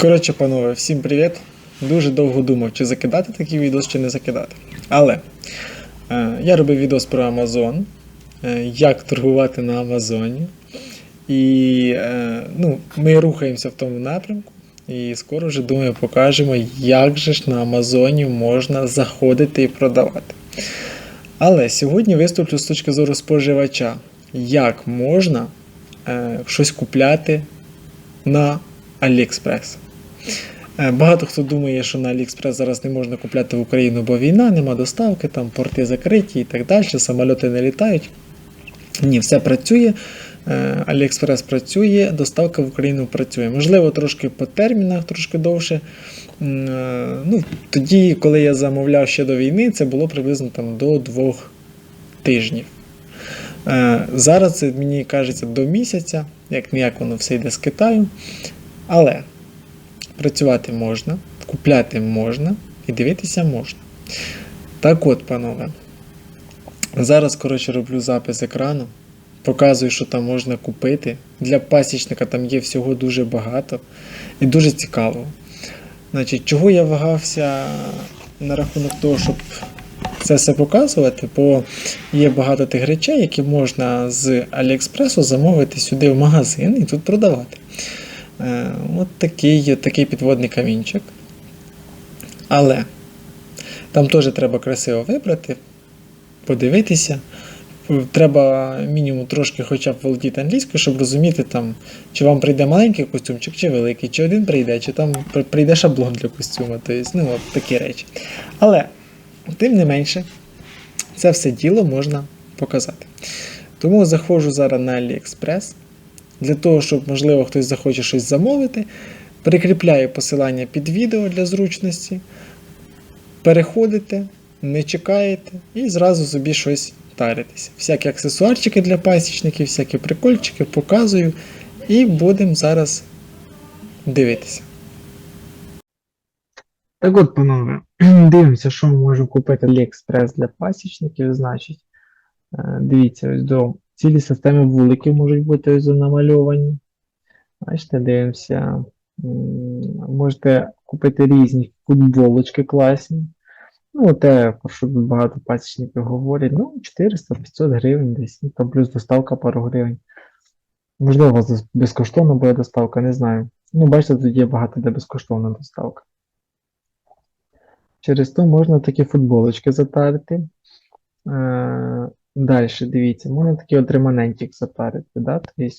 Коротше, панове, всім привіт. Дуже довго думав, чи закидати такий відос, чи не закидати. Але е, я робив відос про Amazon, е, як торгувати на Амазоні. І е, ну, ми рухаємося в тому напрямку. І скоро вже думаю, покажемо, як же ж на Амазоні можна заходити і продавати. Але сьогодні виступлю з точки зору споживача, як можна е, щось купляти на AliExpress. Е, Багато хто думає, що на AliExpress зараз не можна купляти в Україну, бо війна, нема доставки, там порти закриті і так далі, самольоти не літають. Ні, все працює. е, AliExpress працює, доставка в Україну працює. Можливо, трошки по термінах, трошки довше. Е, Ну, тоді, коли я замовляв ще до війни, це було приблизно там, до двох тижнів. Зараз це мені кажеться до місяця, як ніяк воно все йде з Китаю. Але працювати можна, купляти можна і дивитися можна. Так от, панове, зараз, коротше, роблю запис екрану, показую, що там можна купити. Для пасічника там є всього дуже багато і дуже цікаво. Значить, чого я вагався на рахунок того, щоб це все показувати, бо є багато тих речей, які можна з Аліекспресу замовити сюди в магазин і тут продавати. Е, От такий, такий підводний камінчик. Але там теж треба красиво вибрати, подивитися. Треба мінімум трошки хоча б володіти англійською, щоб розуміти, там, чи вам прийде маленький костюмчик, чи великий, чи один прийде, чи там прийде шаблон для костюму. Тобто, ну, от такі речі. Але, тим не менше, це все діло можна показати. Тому заходжу зараз на AliExpress. Для того, щоб, можливо, хтось захоче щось замовити, прикріпляю посилання під відео для зручності. Переходите, не чекаєте і зразу собі щось таритеся. Всякі аксесуарчики для пасічників, всякі прикольчики показую. І будемо зараз дивитися. Так от, панове, дивимося, що можемо купити AliExpress для пасічників. Значить, е, дивіться, ось до цілі системи вуликів можуть бути ось намальовані. Бачите, дивимося. Можете купити різні футболочки класні. Ну, те, про що багато пасічників говорять. Ну, 400-500 гривень десь, ну, там плюс доставка пару гривень. Можливо, безкоштовна буде доставка, не знаю. Ну, бачите, тут є багато де безкоштовна доставка. Через то можна такі футболочки затарити. Далі, дивіться, можна такий от реманентик затарити, да? Тобто,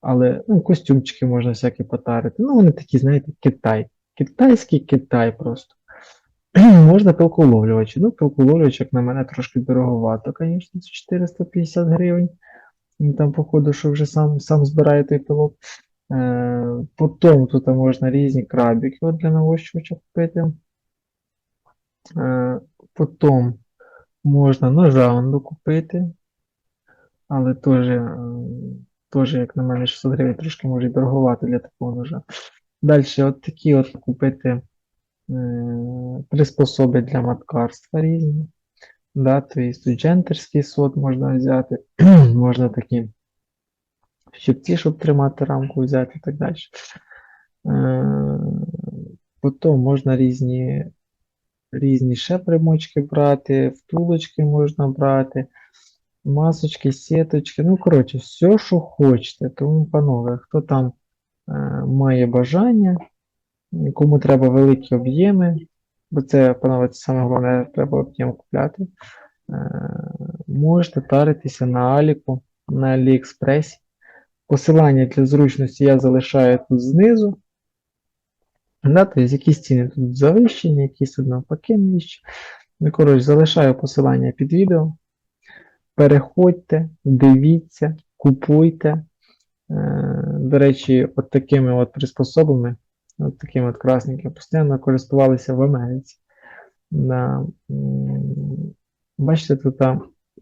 але ну, костюмчики можна всякі потарити. Ну, вони такі, знаєте, Китай. Китайський Китай просто. Можна пилколовлювачі. Ну, пилколовлювач, як на мене, трошки дороговато, звісно, це 450 гривень. Там, походу, що вже сам, сам збирає той пилок. Е, потім тут можна різні крабики от для навощувача купити. Е, потім можна ножа он докупити. Але теж, е, теж, як на мене, 600 гривень трошки може дороговато для такого ножа. Далі, от такі от купити е, приспособи для маткарства різні. Да, тут джентерський сот можна взяти, можна такі щипці, щоб тримати рамку взяти і так далі. Е, Потім можна різні, різні ще примочки брати, втулочки можна брати, масочки, сіточки. Ну, коротше, все, що хочете. Тому, панове, хто там е, має бажання, кому треба великі об'єми, бо це, панове, це саме головне, треба об'єм купляти. Е, Можете таритися на Аліку, на Аліекспресі. Посилання для зручності я залишаю тут знизу. Да, тобто якісь ціни тут завищені, якісь навпаки нижчі. Ну, коротше, залишаю посилання під відео. Переходьте, дивіться, купуйте. Е, До речі, от такими от приспособами, от такими от красненькими, постійно користувалися в Америці. Да. Бачите, тут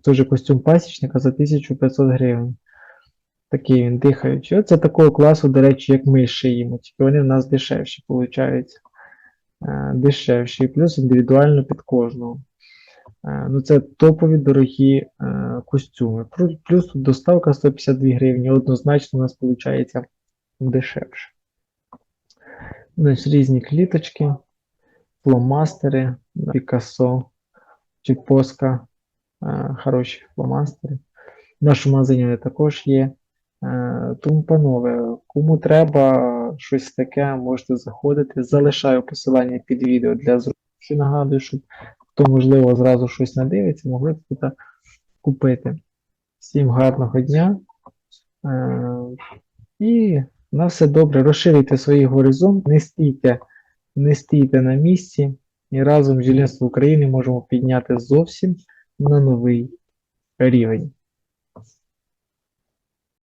теж костюм пасічника за 1500 гривень. Такий він дихаючий. Оце такого класу, до речі, як ми шиємо, тільки вони в нас дешевші, виходять. Дешевші, і плюс індивідуально під кожного. Е, Ну, це топові дорогі е, костюми. Плюс- тут доставка 152 гривні, однозначно у нас виходить дешевше. Значить, різні кліточки, фломастери, Пікассо чи Поска, е, хороші фломастери. В нашому магазині вони також є. Е, Тому, панове, кому треба щось таке, можете заходити. Залишаю посилання під відео для зручності. Нагадую, щоб хто, можливо, зразу щось надивиться, могли тут купити. Всім гарного дня. Е, І на все добре. Розширюйте свій горизонт, не стійте, не стійте на місці. І разом з Жільництвом України можемо підняти зовсім на новий рівень.